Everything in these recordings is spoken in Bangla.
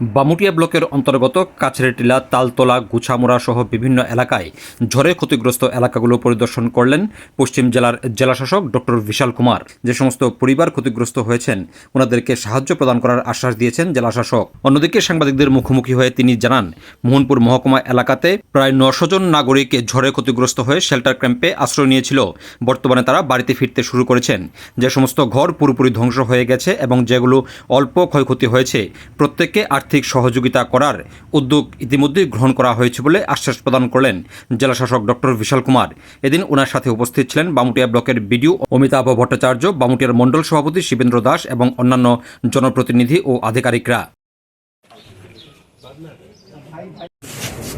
বামুটিয়া ব্লকের অন্তর্গত কাছড়েটিলা তালতলা, গুছামুড়া সহ বিভিন্ন এলাকায় ঝড়ে ক্ষতিগ্রস্ত এলাকাগুলো পরিদর্শন করলেন পশ্চিম জেলার জেলাশাসক ডক্টর বিশাল কুমার। যে সমস্ত পরিবার ক্ষতিগ্রস্ত হয়েছেন, ওনাদেরকে সাহায্য প্রদান করার আশ্বাস দিয়েছেন জেলাশাসক। অন্যদিকে সাংবাদিকদের মুখোমুখি হয়ে তিনি জানান, মোহনপুর মহকুমা এলাকাতে প্রায় নশো জন নাগরিক ঝড়ে ক্ষতিগ্রস্ত হয়ে শেল্টার ক্যাম্পে আশ্রয় নিয়েছিল। বর্তমানে তারা বাড়িতে ফিরতে শুরু করেছেন। যে সমস্ত ঘর পুরোপুরি ধ্বংস হয়ে গেছে এবং যেগুলো অল্প ক্ষয়ক্ষতি হয়েছে, প্রত্যেককে আর্থিক সহযোগিতা করার উদ্যোগ ইতিমধ্যেই গ্রহণ করা হয়েছে বলে আশ্বাস প্রদান করলেন জেলাশাসক ডক্টর বিশাল কুমার এদিন ওনার সাথে উপস্থিত ছিলেন বামুটিয়া ব্লকের বিডিও অমিতাভ ভট্টাচার্য বামুটিয়ার মণ্ডল সভাপতি শিবেন্দ্র দাস এবং অন্যান্য জনপ্রতিনিধি ও আধিকারিকরা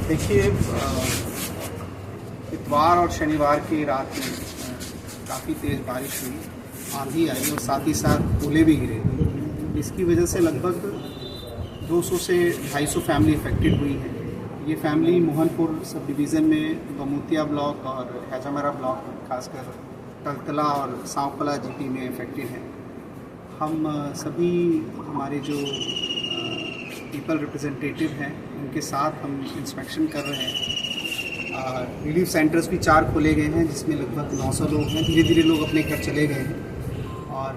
देखिए अ, इतवार और शनिवार की रात में काफ़ी तेज़ बारिश हुई आंधी आई और साथ ही साथ ओले भी गिरे इसकी वजह से लगभग 200 से 250 फैमिली इफेक्टेड हुई हैं। ये फैमिली मोहनपुर सब डिवीज़न में गमोतिया ब्लॉक और हैजामरा ब्लॉक खासकर तलतला और सांवकला जीपी में इफेक्टेड हैं। हम सभी हमारे जो पीपल रिप्रेजेंटेटिव हैं, उनके साथ हम इंस्पेक्शन कर रहे हैं। रिलीफ सेंटर्स भी चार खोले गए हैं, जिसमें लगभग 900 लोग हैं। धीरे धीरे लोग अपने घर चले गए हैं। और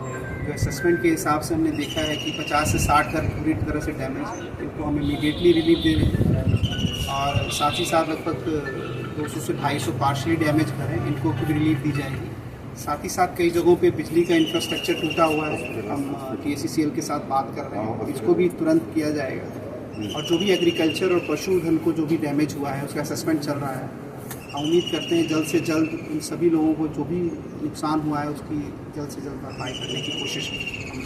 जो असेसमेंट के हिसाब से हमने देखा है कि 50 से 60 घर पूरी तरह से डैमेज इनको हम इमीडिएटली रिलीफ दे रहे हैं। और साथ ही साथ लगभग 200 से 250 पार्शली डैमेज घर हैं, इनको भी रिलीफ दी जाएगी। साथ ही साथ कई जगहों पे बिजली का इंफ्रास्ट्रक्चर टूटा हुआ है, हम टी के साथ बात कर रहे हैं, इसको भी तुरंत किया जाएगा। और जो भी एग्रीकल्चर और पशुधन को जो भी डैमेज हुआ है, उसका असेसमेंट चल रहा है। उम्मीद करते हैं जल्द से जल्द उन सभी लोगों को जो भी नुकसान हुआ है, उसकी जल्द से जल्द भरपाई करने की कोशिश हम